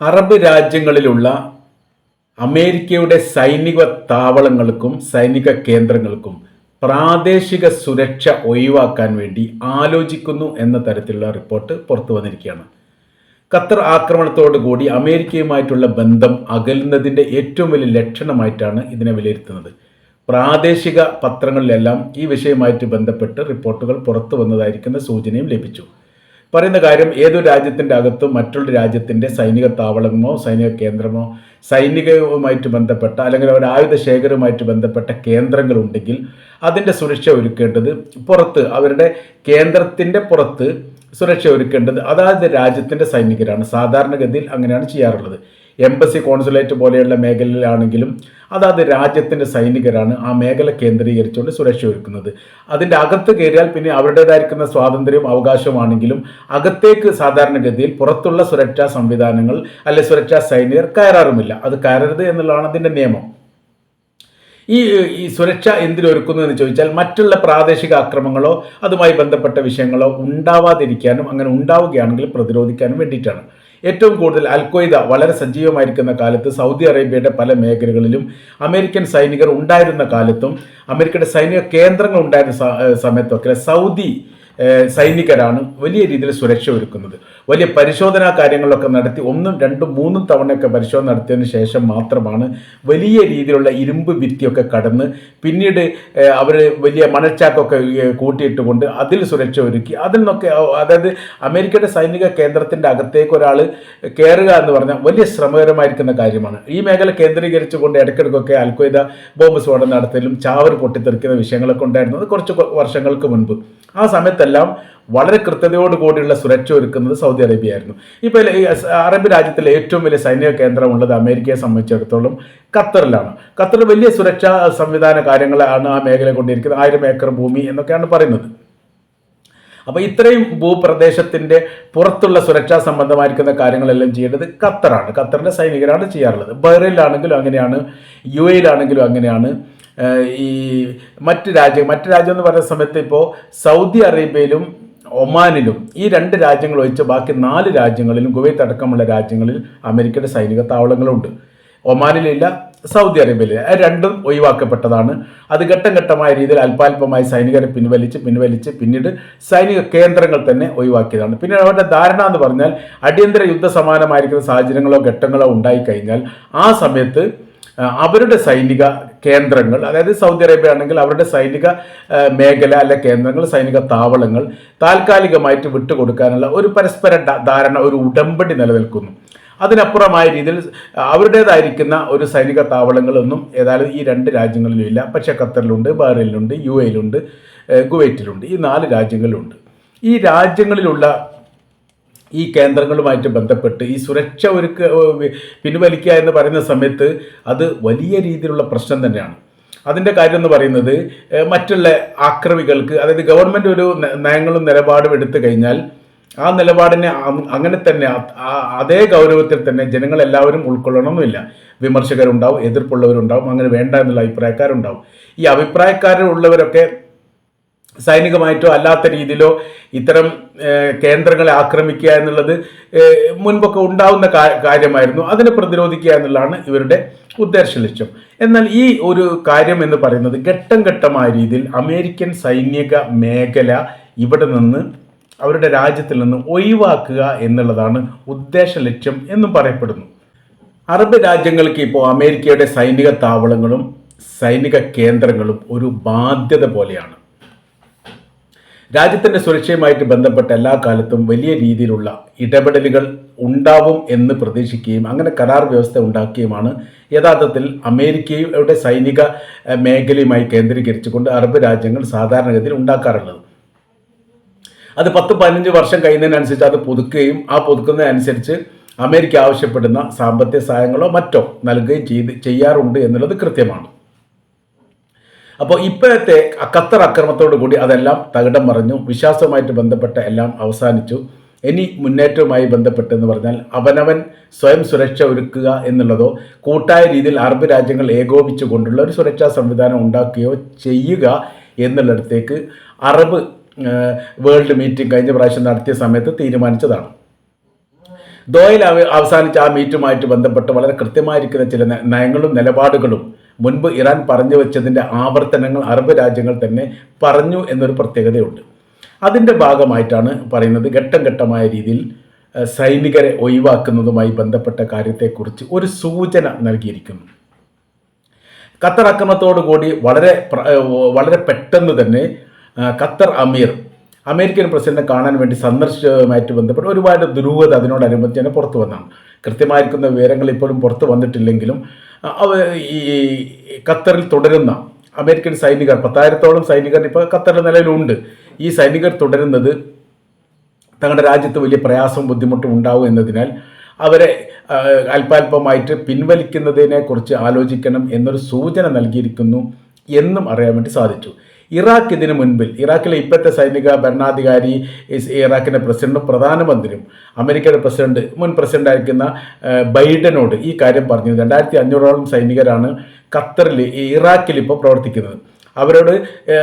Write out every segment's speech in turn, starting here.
Arab രാജ്യങ്ങളിലുള്ള അമേരിക്കയുടെ സൈനിക താവളങ്ങൾക്കും സൈനിക കേന്ദ്രങ്ങൾക്കും പ്രാദേശിക സുരക്ഷ ഒഴിവാക്കാൻ വേണ്ടി ആലോചിക്കുന്നു എന്ന തരത്തിലുള്ള റിപ്പോർട്ട് പുറത്തു വന്നിരിക്കുകയാണ്. ഖത്തർ ആക്രമണത്തോടു കൂടി അമേരിക്കയുമായിട്ടുള്ള ബന്ധം അകലുന്നതിന്റെ ഏറ്റവും വലിയ ലക്ഷണമായിട്ടാണ് ഇതിനെ വിലയിരുത്തുന്നത്. പ്രാദേശിക പത്രങ്ങളിലെല്ലാം ഈ വിഷയവുമായിട്ട് ബന്ധപ്പെട്ട് റിപ്പോർട്ടുകൾ പുറത്തു വന്നതായിരിക്കുന്ന സൂചനയും ലഭിച്ചു. പറയുന്ന കാര്യം ഏതൊരു രാജ്യത്തിന്റെ അകത്തും മറ്റുള്ള രാജ്യത്തിന്റെ സൈനിക താവളമോ സൈനിക കേന്ദ്രമോ സൈനികവുമായിട്ട് ബന്ധപ്പെട്ട അല്ലെങ്കിൽ അവരുടെ ആയുധ ശേഖരവുമായിട്ട് ബന്ധപ്പെട്ട കേന്ദ്രങ്ങളുണ്ടെങ്കിൽ അതിന്റെ സുരക്ഷ ഒരുക്കേണ്ടത് പുറത്ത് അവരുടെ കേന്ദ്രത്തിന്റെ പുറത്ത് സുരക്ഷ ഒരുക്കേണ്ടത് അതായത് രാജ്യത്തിന്റെ സൈനികരാണ്. സാധാരണഗതിയിൽ അങ്ങനെയാണ് ചെയ്യാറുള്ളത്. എംബസി കോൺസുലേറ്റ് പോലെയുള്ള മേഖലയിലാണെങ്കിലും അതാത് രാജ്യത്തിന്റെ സൈനികരാണ് ആ മേഖല കേന്ദ്രീകരിച്ചുകൊണ്ട് സുരക്ഷ ഒരുക്കുന്നത്. അതിന്റെ അകത്ത് കയറിയാൽ പിന്നെ അവരുടേതായിരിക്കുന്ന സ്വാതന്ത്ര്യവും അവകാശമാണെങ്കിലും അകത്തേക്ക് സാധാരണഗതിയിൽ പുറത്തുള്ള സുരക്ഷാ സംവിധാനങ്ങൾ അല്ലെ സുരക്ഷാ സൈനികർ കയറാറുമില്ല. അത് കയറരുത് എന്നുള്ളതാണ് അതിന്റെ നിയമം. ഈ ഈ സുരക്ഷ എന്തിനൊരുക്കുന്നു എന്ന് ചോദിച്ചാൽ മറ്റുള്ള പ്രാദേശിക ആക്രമങ്ങളോ അതുമായി ബന്ധപ്പെട്ട വിഷയങ്ങളോ ഉണ്ടാവാതിരിക്കാനും അങ്ങനെ ഉണ്ടാവുകയാണെങ്കിൽ പ്രതിരോധിക്കാനും വേണ്ടിയിട്ടാണ്. ഏറ്റവും കൂടുതൽ അൽക്വയ്ദ വളരെ സജീവമായിരിക്കുന്ന കാലത്ത് സൗദി അറേബ്യയുടെ പല മേഖലകളിലും അമേരിക്കൻ സൈനികർ ഉണ്ടായിരുന്ന കാലത്തും അമേരിക്കയുടെ സൈനിക കേന്ദ്രങ്ങൾ ഉണ്ടായിരുന്ന സമയത്തൊക്കെ സൗദി സൈനികരാണ് വലിയ രീതിയിൽ സുരക്ഷ ഒരുക്കുന്നത്. വലിയ പരിശോധനാ കാര്യങ്ങളൊക്കെ നടത്തി ഒന്നും രണ്ടും മൂന്നും തവണയൊക്കെ പരിശോധന നടത്തിയതിന് ശേഷം മാത്രമാണ് വലിയ രീതിയിലുള്ള ഇരുമ്പ് ഭിത്തിയൊക്കെ കടന്ന് പിന്നീട് അവർ വലിയ മണച്ചാക്കൊക്കെ കൂട്ടിയിട്ട് കൂട്ടിയിട്ടുകൊണ്ട് അതിൽ സുരക്ഷ ഒരുക്കി. അതിൽ നിന്നൊക്കെ അതായത് അമേരിക്കയുടെ സൈനിക കേന്ദ്രത്തിന്റെ അകത്തേക്ക് ഒരാൾ കയറുക എന്ന് പറഞ്ഞാൽ വലിയ ശ്രമകരമായിരിക്കുന്ന കാര്യമാണ്. ഈ മേഖല കേന്ദ്രീകരിച്ചുകൊണ്ട് ഇടയ്ക്കിടയ്ക്കൊക്കെ അൽഖ്വയ്ദ ബോംബ് സ്ഫോടനം നടത്തലും ചാവർ പൊട്ടിത്തെറിക്കുന്ന വിഷയങ്ങളൊക്കെ ഉണ്ടായിരുന്നത് കുറച്ച് വർഷങ്ങൾക്ക് മുൻപ്. ആ സമയത്തെല്ലാം വളരെ കൃത്യതയോടുകൂടിയുള്ള സുരക്ഷ ഒരുക്കുന്നത് സൗദി അറേബ്യ ആയിരുന്നു ഇപ്പോൾ അറബ് രാജ്യത്തിലെ ഏറ്റവും വലിയ സൈനിക കേന്ദ്രമുള്ളത് അമേരിക്കയെ സംബന്ധിച്ചിടത്തോളം ഖത്തറിലാണ്. ഖത്തർ വലിയ സുരക്ഷാ സംവിധാന കാര്യങ്ങളാണ് ആ മേഖല കൊണ്ടിരിക്കുന്നത്. ആയിരം ഏക്കർ ഭൂമി എന്നൊക്കെയാണ് പറയുന്നത്. അപ്പോൾ ഇത്രയും ഭൂപ്രദേശത്തിന്റെ പുറത്തുള്ള സുരക്ഷാ സംബന്ധമായിരിക്കുന്ന കാര്യങ്ങളെല്ലാം ചെയ്യേണ്ടത് ഖത്തറാണ്. ഖത്തറിന്റെ സൈനികരാണ് ചെയ്യാറുള്ളത്. ബഹ്റൈനിലാണെങ്കിലും അങ്ങനെയാണ് യു എയിലാണെങ്കിലും അങ്ങനെയാണ്. ഈ മറ്റ് രാജ്യം മറ്റ് രാജ്യം എന്ന് പറയുന്ന സമയത്ത് ഇപ്പോൾ സൗദി അറേബ്യയിലും ഒമാനിലും ഈ രണ്ട് രാജ്യങ്ങൾ ഒഴിച്ച് ബാക്കി നാല് രാജ്യങ്ങളിലും കുവൈത്ത് അടക്കമുള്ള രാജ്യങ്ങളിൽ അമേരിക്കയുടെ സൈനിക താവളങ്ങളുണ്ട്. ഒമാനിലില്ല സൗദി അറേബ്യയിലില്ല. അത് രണ്ടും ഒഴിവാക്കപ്പെട്ടതാണ്. അത് ഘട്ടം ഘട്ടമായ രീതിയിൽ അല്പാൽപമായി സൈനികരെ പിൻവലിച്ച് പിൻവലിച്ച് പിന്നീട് സൈനിക കേന്ദ്രങ്ങൾ തന്നെ ഒഴിവാക്കിയതാണ്. പിന്നെ അവരുടെ ധാരണ എന്ന് പറഞ്ഞാൽ അടിയന്തര യുദ്ധ സമാനമായിരിക്കുന്ന സാഹചര്യങ്ങളോ ഘട്ടങ്ങളോ ഉണ്ടായിക്കഴിഞ്ഞാൽ ആ സമയത്ത് അവരുടെ സൈനിക കേന്ദ്രങ്ങൾ അതായത് സൗദി അറേബ്യ ആണെങ്കിൽ അവരുടെ സൈനിക മേഖല അല്ലെ കേന്ദ്രങ്ങൾ സൈനിക താവളങ്ങൾ താൽക്കാലികമായിട്ട് വിട്ടുകൊടുക്കാനുള്ള ഒരു പരസ്പര ധാരണ ഒരു ഉടമ്പടി നിലനിൽക്കുന്നു. അതിനപ്പുറമായ രീതിയിൽ അവരുടേതായിരിക്കുന്ന ഒരു സൈനിക താവളങ്ങളൊന്നും ഏതായാലും ഈ രണ്ട് രാജ്യങ്ങളിലും ഇല്ല. പക്ഷേ ഖത്തറിലുണ്ട് ബഹ്റൈനിലുണ്ട് യു എയിലുണ്ട് കുവൈറ്റിലുണ്ട് ഈ നാല് രാജ്യങ്ങളിലുണ്ട്. ഈ രാജ്യങ്ങളിലുള്ള ഈ കേന്ദ്രങ്ങളുമായിട്ട് ബന്ധപ്പെട്ട് ഈ സുരക്ഷ ഒരുക്ക പിൻവലിക്കുക എന്ന് പറയുന്ന സമയത്ത് അത് വലിയ രീതിയിലുള്ള പ്രശ്നം തന്നെയാണ്. അതിന്റെ കാര്യം എന്ന് പറയുന്നത് മറ്റുള്ള ആക്രമികൾക്ക് അതായത് ഗവൺമെന്റ് ഒരു നയങ്ങളും നിലപാടും എടുത്തു കഴിഞ്ഞാൽ ആ നിലപാടിനെ അങ്ങനെ തന്നെ അതേ ഗൗരവത്തിൽ തന്നെ ജനങ്ങളെല്ലാവരും ഉൾക്കൊള്ളണമെന്നില്ല. വിമർശകരുണ്ടാവും എതിർപ്പുള്ളവരുണ്ടാവും അങ്ങനെ വേണ്ട എന്നുള്ള അഭിപ്രായക്കാരുണ്ടാവും. ഈ അഭിപ്രായക്കാരുള്ളവരൊക്കെ സൈനികമായിട്ടോ അല്ലാത്ത രീതിയിലോ ഇത്തരം കേന്ദ്രങ്ങളെ ആക്രമിക്കുക എന്നുള്ളത് മുൻപൊക്കെ ഉണ്ടാവുന്ന കാര്യമായിരുന്നു. അതിനെ പ്രതിരോധിക്കുക എന്നുള്ളതാണ് ഇവരുടെ ഉദ്ദേശ ലക്ഷ്യം. എന്നാൽ ഈ ഒരു കാര്യം എന്ന് പറയുന്നത് ഘട്ടം ഘട്ടമായ രീതിയിൽ അമേരിക്കൻ സൈനിക മേഖല ഇവിടെ നിന്ന് അവരുടെ രാജ്യത്തിൽ നിന്ന് ഒഴിവാക്കുക എന്നുള്ളതാണ് ഉദ്ദേശ ലക്ഷ്യം എന്നും പറയപ്പെടുന്നു. അറബ് രാജ്യങ്ങൾക്ക് ഇപ്പോൾ അമേരിക്കയുടെ സൈനിക താവളങ്ങളും സൈനിക കേന്ദ്രങ്ങളും ഒരു ബാധ്യത പോലെയാണ്. രാജ്യത്തിന്റെ സുരക്ഷയുമായിട്ട് ബന്ധപ്പെട്ട എല്ലാ കാലത്തും വലിയ രീതിയിലുള്ള ഇടപെടലുകൾ ഉണ്ടാവും എന്ന് പ്രതീക്ഷിക്കുകയും അങ്ങനെ കരാർ വ്യവസ്ഥ ഉണ്ടാക്കുകയുമാണ് യഥാർത്ഥത്തിൽ അമേരിക്കയുടെ സൈനിക മേഖലയുമായി കേന്ദ്രീകരിച്ചുകൊണ്ട് അറബ് രാജ്യങ്ങൾ സാധാരണഗതിയിൽ ഉണ്ടാക്കാറുള്ളത്. അത് പത്ത് പതിനഞ്ച് വർഷം കഴിയുന്നതിനനുസരിച്ച് അത് പുതുക്കുകയും ആ പുതുക്കുന്നതിനനുസരിച്ച് അമേരിക്ക ആവശ്യപ്പെടുന്ന സാമ്പത്തിക സഹായങ്ങളോ മറ്റോ നൽകുകയും ചെയ്ത് ചെയ്യാറുണ്ട് എന്നുള്ളത് കൃത്യമാണ്. അപ്പോൾ ഇപ്പോഴത്തെ ഖത്തർ അക്രമത്തോടു കൂടി അതെല്ലാം തകിടം മറിഞ്ഞു. വിശ്വാസവുമായിട്ട് ബന്ധപ്പെട്ട എല്ലാം അവസാനിച്ചു. ഇനി മുന്നേറ്റവുമായി ബന്ധപ്പെട്ടെന്ന് പറഞ്ഞാൽ അവനവൻ സ്വയം സുരക്ഷ ഒരുക്കുക എന്നുള്ളതോ കൂട്ടായ രീതിയിൽ അറബ് രാജ്യങ്ങൾ ഏകോപിച്ചുകൊണ്ടുള്ള ഒരു സുരക്ഷാ സംവിധാനം ഉണ്ടാക്കുകയോ ചെയ്യുക എന്നുള്ളിടത്തേക്ക് അറബ് വേൾഡ് മീറ്റിംഗ് കഴിഞ്ഞ പ്രാവശ്യം നടത്തിയ സമയത്ത് തീരുമാനിച്ചതാണ്. ദോയിൽ അവ- അവസാനിച്ച ആ മീറ്റുമായിട്ട് ബന്ധപ്പെട്ട് വളരെ കൃത്യമായിരിക്കുന്ന ചില നയങ്ങളും നിലപാടുകളും മുൻപ് ഇറാൻ പറഞ്ഞു വെച്ചതിന്റെ ആവർത്തനങ്ങൾ അറബ് രാജ്യങ്ങൾ തന്നെ പറഞ്ഞു എന്നൊരു പ്രത്യേകതയുണ്ട്. അതിന്റെ ഭാഗമായിട്ടാണ് പറയുന്നത് ഘട്ടം ഘട്ടമായ രീതിയിൽ സൈനികരെ ഒഴിവാക്കുന്നതുമായി ബന്ധപ്പെട്ട കാര്യത്തെക്കുറിച്ച് ഒരു സൂചന നൽകിയിരിക്കുന്നു. ഖത്തർ അക്രമത്തോടു കൂടി വളരെ വളരെ പെട്ടെന്ന് തന്നെ ഖത്തർ അമീർ അമേരിക്കൻ പ്രസിഡന്റ് കാണാൻ വേണ്ടി സന്ദർശിച്ചതുമായിട്ട് ബന്ധപ്പെട്ട് ഒരുപാട് ദുരൂഹത അതിനോടനുബന്ധിച്ച് തന്നെ പുറത്തു വന്നതാണ് കൃത്യമായിരിക്കുന്ന വിവരങ്ങൾ ഇപ്പോഴും പുറത്തു വന്നിട്ടില്ലെങ്കിലും ഈ ഖത്തറിൽ തുടരുന്ന അമേരിക്കൻ സൈനികർ പത്തായിരത്തോളം സൈനികർ ഇപ്പോൾ ഖത്തറിന്റെ നിലവിലുണ്ട്. ഈ സൈനികർ തുടരുന്നത് തങ്ങളുടെ രാജ്യത്ത് വലിയ പ്രയാസവും ബുദ്ധിമുട്ടും ഉണ്ടാവും എന്നതിനാൽ അവരെ അല്പാൽപമായിട്ട് പിൻവലിക്കുന്നതിനെക്കുറിച്ച് ആലോചിക്കണം എന്നൊരു സൂചന നൽകിയിരിക്കുന്നു എന്നും അറിയാൻ വേണ്ടി സാധിച്ചു. ഇറാഖ് ഇതിനു മുൻപിൽ. ഇറാഖിലെ ഇപ്പോഴത്തെ സൈനിക ഭരണാധികാരി ഇറാഖിന്റെ പ്രസിഡന്റും പ്രധാനമന്ത്രിയും. അമേരിക്കയുടെ പ്രസിഡന്റ് മുൻ പ്രസിഡന്റായിരിക്കുന്ന ബൈഡനോട് ഈ കാര്യം പറഞ്ഞു. രണ്ടായിരത്തി അഞ്ഞൂറോളം സൈനികരാണ് ഖത്തറിൽ ഇറാഖിൽ ഇപ്പോൾ പ്രവർത്തിക്കുന്നത്. അവരോട്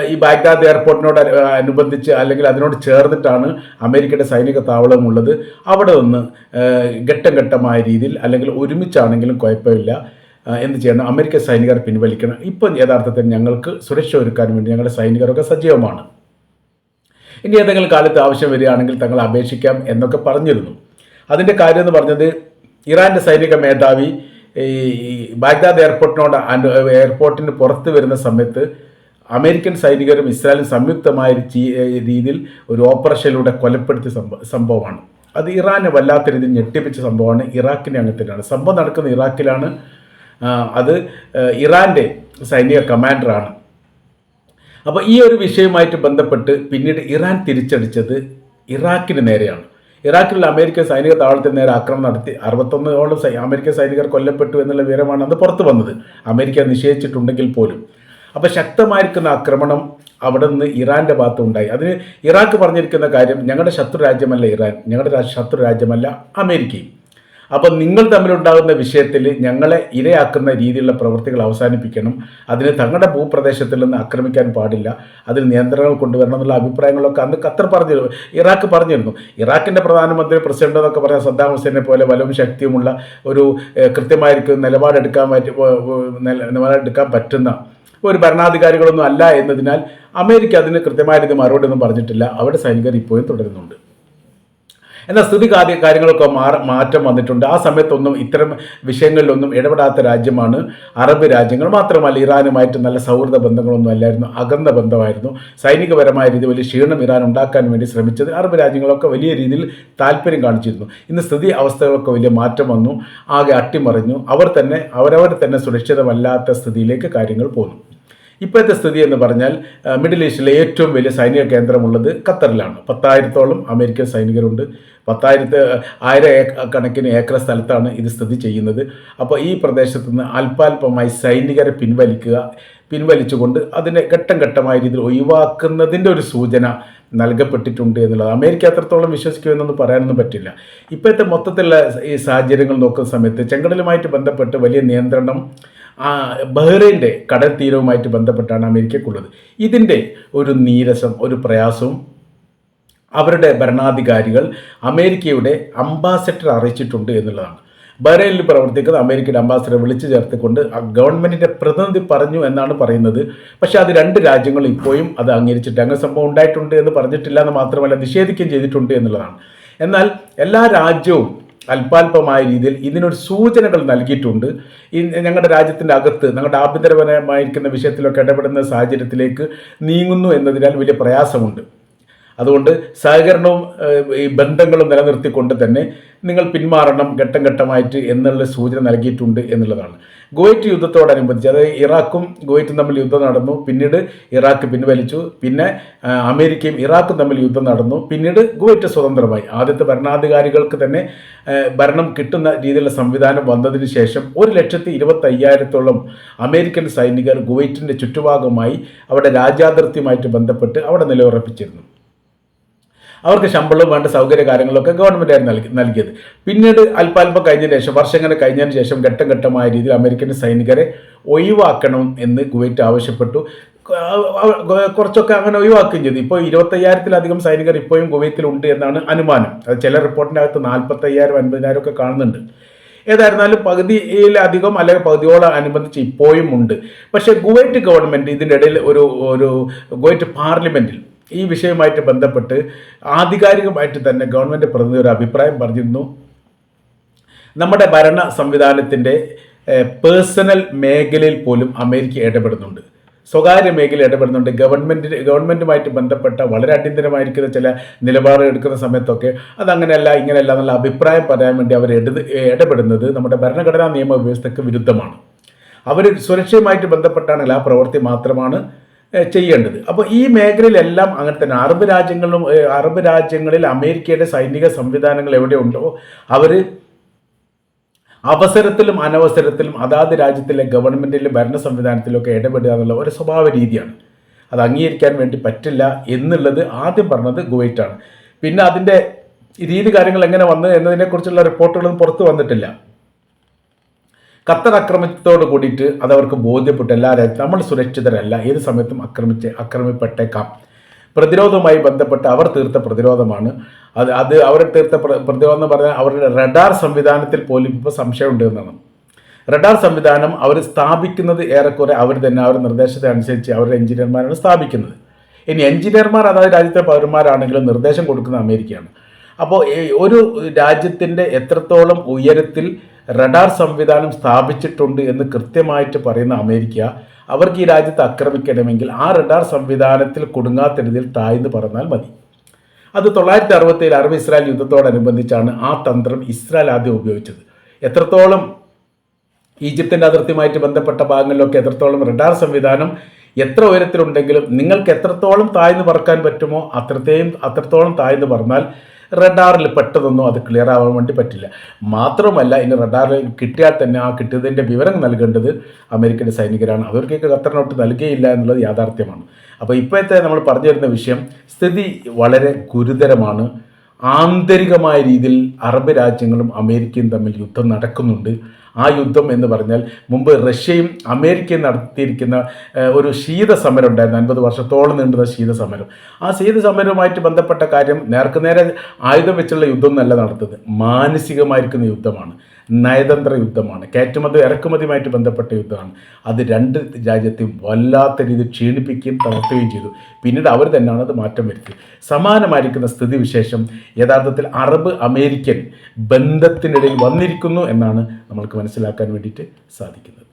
ഈ ബാഗ്ദാദ് എയർപോർട്ടിനോട് അനു- അനുബന്ധിച്ച് അല്ലെങ്കിൽ അതിനോട് ചേർന്നിട്ടാണ് അമേരിക്കയുടെ സൈനിക താവളമുള്ളത് അവിടെ നിന്ന് ഘട്ടം ഘട്ടമായ രീതിയിൽ അല്ലെങ്കിൽ ഒരുമിച്ചാണെങ്കിലും കുഴപ്പമില്ല. എന്ത് ചെയ്യണം? അമേരിക്കൻ സൈനികർ പിൻവലിക്കണം. ഇപ്പം യഥാർത്ഥത്തിൽ ഞങ്ങൾക്ക് സുരക്ഷ ഒരുക്കാൻ വേണ്ടി ഞങ്ങളുടെ സൈനികരൊക്കെ സജീവമാണ്. ഇനി ഏതെങ്കിലും കാലത്ത് ആവശ്യം വരികയാണെങ്കിൽ തങ്ങൾ അപേക്ഷിക്കാം എന്നൊക്കെ പറഞ്ഞിരുന്നു. അതിന്റെ കാര്യം എന്ന് പറഞ്ഞത് ഇറാന്റെ സൈനിക മേധാവി ഈ ബാഗ്ദാദ് എയർപോർട്ടിനോട് എയർപോർട്ടിന് പുറത്ത് വരുന്ന സമയത്ത് അമേരിക്കൻ സൈനികരും ഇസ്രായേലും സംയുക്തമായ രീതിയിൽ ഒരു ഓപ്പറേഷനിലൂടെ കൊലപ്പെടുത്തിയ സംഭവ സംഭവമാണ്. അത് ഇറാനെ വല്ലാത്ത രീതിയിൽ ഞെട്ടിപ്പിച്ച സംഭവമാണ്. ഇറാഖിന്റെ അംഗത്തിലാണ് സംഭവം നടക്കുന്ന ഇറാഖിലാണ്. അത് ഇറാന്റെ സൈനിക കമാൻഡറാണ്. അപ്പോൾ ഈ ഒരു വിഷയവുമായിട്ട് ബന്ധപ്പെട്ട് പിന്നീട് ഇറാൻ തിരിച്ചടിച്ചത് ഇറാഖിന് നേരെയാണ്. ഇറാഖിലുള്ള അമേരിക്കൻ സൈനിക താവളത്തിന് നേരെ ആക്രമണം നടത്തി. അറുപത്തൊന്നോളം അമേരിക്കൻ സൈനികർ കൊല്ലപ്പെട്ടു എന്നുള്ള വിവരമാണ് അന്ന് പുറത്തു വന്നത്. അമേരിക്ക നിഷേധിച്ചിട്ടുണ്ടെങ്കിൽ പോലും. അപ്പോൾ ശക്തമായിരിക്കുന്ന ആക്രമണം അവിടെ നിന്ന് ഇറാന്റെ ഭാഗത്ത് ഉണ്ടായി അതിന് ഇറാഖ് പറഞ്ഞിരിക്കുന്ന കാര്യം ഞങ്ങളുടെ ശത്രു രാജ്യമല്ല ഇറാൻ ഞങ്ങളുടെ ശത്രു രാജ്യമല്ല അമേരിക്കയും. അപ്പം നിങ്ങൾ തമ്മിലുണ്ടാകുന്ന വിഷയത്തിൽ ഞങ്ങളെ ഇരയാക്കുന്ന രീതിയിലുള്ള പ്രവൃത്തികൾ അവസാനിപ്പിക്കണം. അതിന് തങ്ങളുടെ ഭൂപ്രദേശത്തിൽ നിന്ന് ആക്രമിക്കാൻ പാടില്ല. അതിൽ നിയന്ത്രണങ്ങൾ കൊണ്ടുവരണം എന്നുള്ള അഭിപ്രായങ്ങളൊക്കെ അന്ന് ഖത്തർ പറഞ്ഞിരുന്നു ഇറാഖ് പറഞ്ഞിരുന്നു. ഇറാഖിന്റെ പ്രധാനമന്ത്രി പ്രസിഡന്റ് എന്നൊക്കെ പറയാൻ സദ്ദാം ഹുസൈനെ പോലെ വലവും ശക്തിയുമുള്ള ഒരു കൃത്യമായിരിക്കും നിലപാടെടുക്കാൻ പറ്റി നിലപാടെടുക്കാൻ പറ്റുന്ന ഒരു ഭരണാധികാരികളൊന്നും അല്ല എന്നതിനാൽ അമേരിക്ക അതിന് കൃത്യമായ രീതി മറുപടി ഒന്നും പറഞ്ഞിട്ടില്ല. അവിടെ സൈനികർ ഇപ്പോഴും തുടരുന്നുണ്ട്. എന്നാൽ സ്ഥിതി കാര്യ കാര്യങ്ങളൊക്കെ മാറ മാറ്റം വന്നിട്ടുണ്ട്. ആ സമയത്തൊന്നും ഇത്തരം വിഷയങ്ങളിലൊന്നും ഇടപെടാത്ത രാജ്യമാണ് അറബ് രാജ്യങ്ങൾ. മാത്രമല്ല ഇറാനുമായിട്ട് നല്ല സൗഹൃദ ബന്ധങ്ങളൊന്നും അല്ലായിരുന്നു. അകന്ന ബന്ധമായിരുന്നു. സൈനികപരമായ രീതിയിൽ വലിയ ക്ഷീണം ഇറാൻ ഉണ്ടാക്കാൻ വേണ്ടി ശ്രമിച്ചത് അറബ് രാജ്യങ്ങളൊക്കെ വലിയ രീതിയിൽ താല്പര്യം കാണിച്ചിരുന്നു. ഇന്ന് സ്ഥിതി അവസ്ഥകളൊക്കെ വലിയ മാറ്റം വന്നു. ആകെ അട്ടിമറിഞ്ഞു. അവർ തന്നെ അവരവർ തന്നെ സുരക്ഷിതമല്ലാത്ത സ്ഥിതിയിലേക്ക് കാര്യങ്ങൾ പോന്നു. ഇപ്പോഴത്തെ സ്ഥിതി എന്ന് പറഞ്ഞാൽ മിഡിൽ ഈസ്റ്റിലെ ഏറ്റവും വലിയ സൈനിക കേന്ദ്രമുള്ളത് ഖത്തറിലാണ്. പത്തായിരത്തോളം അമേരിക്കൻ സൈനികരുണ്ട്. പത്തായിരത്തി ആയിരം കണക്കിന് ഏക്കർ സ്ഥലത്താണ് ഇത് സ്ഥിതി ചെയ്യുന്നത്. അപ്പോൾ ഈ പ്രദേശത്ത് നിന്ന് അല്പാൽപമായി സൈനികരെ പിൻവലിക്കുക പിൻവലിച്ചുകൊണ്ട് അതിനെ ഘട്ടം ഘട്ടമായ രീതിയിൽ ഒഴിവാക്കുന്നതിന്റെ ഒരു സൂചന നൽകപ്പെട്ടിട്ടുണ്ട് എന്നുള്ളത് അമേരിക്ക അത്രത്തോളം വിശ്വസിക്കുമെന്നൊന്നും പറയാനൊന്നും പറ്റില്ല. ഇപ്പോഴത്തെ മൊത്തത്തിലുള്ള ഈ സാഹചര്യങ്ങൾ നോക്കുന്ന സമയത്ത് ചെങ്കടലുമായിട്ട് ബന്ധപ്പെട്ട് വലിയ നിയന്ത്രണം ബഹ്റൈന്റെ കടൽ തീരവുമായിട്ട് ബന്ധപ്പെട്ടാണ് അമേരിക്കക്കുള്ളത്. ഇതിന്റെ ഒരു നീരസം ഒരു പ്രയാസവും അവരുടെ ഭരണാധികാരികൾ അമേരിക്കയുടെ അംബാസഡർ അറിയിച്ചിട്ടുണ്ട് എന്നുള്ളതാണ്. ബഹ്റൈനിൽ പ്രവർത്തിക്കുന്ന അമേരിക്കയുടെ അംബാസഡറെ വിളിച്ചു ചേർത്തുകൊണ്ട് ഗവൺമെന്റിന്റെ പ്രതിനിധി പറഞ്ഞു എന്നാണ് പറയുന്നത്. പക്ഷേ അത് രണ്ട് രാജ്യങ്ങൾ ഇപ്പോഴും അത് അംഗീകരിച്ചിട്ട് അങ്ങനെ സംഭവം ഉണ്ടായിട്ടുണ്ട് എന്ന് പറഞ്ഞിട്ടില്ല എന്ന് മാത്രമല്ല നിഷേധിക്കുകയും ചെയ്തിട്ടുണ്ട് എന്നുള്ളതാണ്. എന്നാൽ എല്ലാ രാജ്യവും അല്പാൽപമായ രീതിയിൽ ഇതിനൊരു സൂചനകൾ നൽകിയിട്ടുണ്ട്. ഞങ്ങളുടെ രാജ്യത്തിന്റെ അകത്ത് ഞങ്ങളുടെ ആഭ്യന്തരപരമായിരിക്കുന്ന വിഷയത്തിലൊക്കെ ഇടപെടുന്ന സാഹചര്യത്തിലേക്ക് നീങ്ങുന്നു എന്നതിനാൽ വലിയ പ്രയാസമുണ്ട്. അതുകൊണ്ട് സഹകരണവും ഈ ബന്ധങ്ങളും നിലനിർത്തിക്കൊണ്ട് തന്നെ നിങ്ങൾ പിന്മാറണം ഘട്ടം ഘട്ടമായിട്ട് എന്നുള്ള സൂചന നൽകിയിട്ടുണ്ട് എന്നുള്ളതാണ്. കുവൈറ്റ് യുദ്ധത്തോടനുബന്ധിച്ച് അതായത് ഇറാഖും കുവൈറ്റും തമ്മിൽ യുദ്ധം നടന്നു. പിന്നീട് ഇറാഖ് പിൻവലിച്ചു. പിന്നെ അമേരിക്കയും ഇറാഖും തമ്മിൽ യുദ്ധം നടന്നു. പിന്നീട് കുവൈറ്റ് സ്വതന്ത്രമായി. ആദ്യത്തെ ഭരണാധികാരികൾക്ക് തന്നെ ഭരണം കിട്ടുന്ന രീതിയിലുള്ള സംവിധാനം വന്നതിന് ശേഷം ഒരു ലക്ഷത്തി ഇരുപത്തി അയ്യായിരത്തോളം അമേരിക്കൻ സൈനികർ കുവൈറ്റിന്റെ ചുറ്റുഭാഗമായി അവിടെ രാജ്യാതിർത്തിയുമായിട്ട് ബന്ധപ്പെട്ട് അവിടെ നിലയുറപ്പിച്ചിരുന്നു. അവർക്ക് ശമ്പളവും വേണ്ട സൗകര്യ കാര്യങ്ങളൊക്കെ ഗവൺമെന്റായിരുന്നു നൽകി നൽകിയത്. പിന്നീട് അല്പാൽപ്പം കഴിഞ്ഞതിന് ശേഷം വർഷങ്ങൾ കഴിഞ്ഞതിന് ശേഷം ഘട്ടം ഘട്ടമായ രീതിയിൽ അമേരിക്കൻ സൈനികരെ ഒഴിവാക്കണം എന്ന് കുവൈറ്റ് ആവശ്യപ്പെട്ടു. കുറച്ചൊക്കെ അങ്ങനെ ഒഴിവാക്കുകയും ചെയ്തു. ഇപ്പോൾ ഇരുപത്തയ്യായിരത്തിലധികം സൈനികർ ഇപ്പോഴും കുവൈത്തിലുണ്ട് എന്നാണ് അനുമാനം. അത് ചില റിപ്പോർട്ടിന്റെ അകത്ത് നാൽപ്പത്തയ്യായിരം അൻപതിനായിരം ഒക്കെ കാണുന്നുണ്ട്. ഏതായിരുന്നാലും പകുതിയിലധികം അല്ലെങ്കിൽ പകുതിയോളം അനുബന്ധിച്ച് ഇപ്പോഴും ഉണ്ട്. പക്ഷേ കുവൈറ്റ് ഗവൺമെന്റ് ഇതിന്റെ ഇടയിൽ ഒരു ഒരു കുവൈറ്റ് പാർലമെന്റിൽ ഈ വിഷയവുമായിട്ട് ബന്ധപ്പെട്ട് ആധികാരികമായിട്ട് തന്നെ ഗവൺമെന്റ് പ്രതിനിധി ഒരു അഭിപ്രായം പറഞ്ഞിരുന്നു. നമ്മുടെ ഭരണ സംവിധാനത്തിന്റെ പേഴ്സണൽ മേഖലയിൽ പോലും അമേരിക്ക ഇടപെടുന്നുണ്ട്. സ്വകാര്യ മേഖല ഇടപെടുന്നുണ്ട്. ഗവൺമെന്റ് ഗവൺമെന്റുമായിട്ട് ബന്ധപ്പെട്ട വളരെ അടിയന്തരമായിരിക്കുന്ന ചില നിലപാടുകൾ എടുക്കുന്ന സമയത്തൊക്കെ അതങ്ങനെയല്ല ഇങ്ങനെയല്ല എന്നുള്ള അഭിപ്രായം പറയാൻ വേണ്ടി അവർ ഇടപെടുന്നത് നമ്മുടെ ഭരണഘടനാ നിയമവ്യവസ്ഥയ്ക്ക് വിരുദ്ധമാണ്. അവർ സുരക്ഷയുമായിട്ട് ബന്ധപ്പെട്ടാണെങ്കിൽ ആ പ്രവൃത്തി മാത്രമാണ് ചെയ്യേണ്ടത്. അപ്പോൾ ഈ മേഖലയിലെല്ലാം അങ്ങനെ തന്നെ. അറബ് രാജ്യങ്ങളിലും അറബ് രാജ്യങ്ങളിൽ അമേരിക്കയുടെ സൈനിക സംവിധാനങ്ങൾ എവിടെയുണ്ടോ അവർ അവസരത്തിലും അനവസരത്തിലും അതാത് രാജ്യത്തിലെ ഗവൺമെന്റിലും ഭരണ സംവിധാനത്തിലൊക്കെ ഇടപെടുക എന്നുള്ള ഒരു സ്വഭാവ രീതിയാണ്. അത് അംഗീകരിക്കാൻ വേണ്ടി പറ്റില്ല എന്നുള്ളത് ആദ്യം പറഞ്ഞത് ഗുവൈറ്റാണ് പിന്നെ അതിന്റെ രീതി കാര്യങ്ങൾ എങ്ങനെ വന്നു എന്നതിനെക്കുറിച്ചുള്ള റിപ്പോർട്ടുകളൊന്നും പുറത്തു വന്നിട്ടില്ല. ഖത്തർ ആക്രമിച്ചതോട് കൂടിയിട്ട് അതവർക്ക് ബോധ്യപ്പെട്ടു. എല്ലാ രാജ്യത്തും നമ്മൾ സുരക്ഷിതരല്ല. ഏത് സമയത്തും ആക്രമിച്ച് ആക്രമിപ്പെട്ടേക്കാം. പ്രതിരോധവുമായി ബന്ധപ്പെട്ട് അവർ തീർത്ത പ്രതിരോധമാണ്. അത് അത് അവർ തീർത്ത പ്ര- പ്രതിരോധം എന്ന് പറഞ്ഞാൽ അവരുടെ റഡാർ സംവിധാനത്തിൽ പോലും ഇപ്പോൾ സംശയമുണ്ട് എന്നാണ്. റഡാർ സംവിധാനം അവർ സ്ഥാപിക്കുന്നത് ഏറെക്കുറെ അവർ തന്നെ അവരുടെ നിർദ്ദേശത്തെ അനുസരിച്ച് അവരുടെ എഞ്ചിനീയർമാരാണ് സ്ഥാപിക്കുന്നത്. ഇനി എഞ്ചിനീയർമാർ അതായത് രാജ്യത്തെ പൗരന്മാരാണെങ്കിലും നിർദ്ദേശം കൊടുക്കുന്ന അമേരിക്കയാണ്. അപ്പോൾ ഒരു രാജ്യത്തിന്റെ എത്രത്തോളം ഉയരത്തിൽ റഡാർ സംവിധാനം സ്ഥാപിച്ചിട്ടുണ്ട് എന്ന് കൃത്യമായിട്ട് പറയുന്ന അമേരിക്ക അവർക്ക് ഈ രാജ്യത്ത് ആക്രമിക്കണമെങ്കിൽ ആ റഡാർ സംവിധാനത്തിൽ കുടുങ്ങാത്ത രീതിയിൽ താഴ്ന്നു പറഞ്ഞാൽ മതി. അത് തൊള്ളായിരത്തി അറുപത്തേഴ് അറബ് ഇസ്രായേൽ യുദ്ധത്തോടനുബന്ധിച്ചാണ് ആ തന്ത്രം ഇസ്രായേൽ ആദ്യം ഉപയോഗിച്ചത്. എത്രത്തോളം ഈജിപ്തിന്റെ അതിർത്തിയുമായിട്ട് ബന്ധപ്പെട്ട ഭാഗങ്ങളിലൊക്കെ എത്രത്തോളം റഡാർ സംവിധാനം എത്ര ഉയരത്തിലുണ്ടെങ്കിലും നിങ്ങൾക്ക് എത്രത്തോളം താഴ്ന്നു പറക്കാൻ പറ്റുമോ അത്രത്തെയും അത്രത്തോളം താഴ്ന്നു പറഞ്ഞാൽ റഡാറിൽ പെട്ടതൊന്നും അത് ക്ലിയർ ആവാൻ വേണ്ടി പറ്റില്ല. മാത്രമല്ല ഇനി റഡാറിൽ കിട്ടിയാൽ തന്നെ ആ കിട്ടിയതിന്റെ വിവരം നൽകേണ്ടത് അമേരിക്കൻ സൈനികരാണ്. അവർക്കൊക്കെ ഖത്തറിനോട്ട് നൽകുകയില്ല എന്നുള്ളത് യാഥാർത്ഥ്യമാണ്. അപ്പോൾ ഇപ്പോഴത്തെ നമ്മൾ പറഞ്ഞു വരുന്ന വിഷയം സ്ഥിതി വളരെ ഗുരുതരമാണ്. ആന്തരികമായ രീതിയിൽ അറബ് രാജ്യങ്ങളും അമേരിക്കയും തമ്മിൽ യുദ്ധം നടക്കുന്നുണ്ട്. ആ യുദ്ധം എന്ന് പറഞ്ഞാൽ മുമ്പ് റഷ്യയും അമേരിക്കയും നടത്തിയിരിക്കുന്ന ഒരു ഒരു ശീതസമരം ഉണ്ടായിരുന്നു. അൻപത് വർഷത്തോളം നീണ്ടുന്ന ശീതസമരം ആ ശീതസമരവുമായിട്ട് ബന്ധപ്പെട്ട കാര്യം നേർക്കുനേരെ ആയുധം വെച്ചുള്ള യുദ്ധം എന്നല്ല നടത്തുന്നത്. മാനസികമായിരിക്കുന്ന യുദ്ധമാണ്. നയതന്ത്ര യുദ്ധമാണ്. കയറ്റുമതി ഇറക്കുമതിയുമായിട്ട് ബന്ധപ്പെട്ട യുദ്ധമാണ്. അത് രണ്ട് രാജ്യത്തെയും വല്ലാത്ത രീതിയിൽ ക്ഷീണിപ്പിക്കുകയും തളർത്തുകയും ചെയ്തു. പിന്നീട് അവർ തന്നെയാണ് അത് മാറ്റം വരുത്തിയത്. സമാനമായിരിക്കുന്ന സ്ഥിതിവിശേഷം യഥാർത്ഥത്തിൽ അറബ് അമേരിക്കൻ ബന്ധത്തിനിടയിൽ വന്നിരിക്കുന്നു എന്നാണ് നമ്മൾക്ക് മനസ്സിലാക്കാൻ വേണ്ടിയിട്ട് സാധിക്കുന്നത്.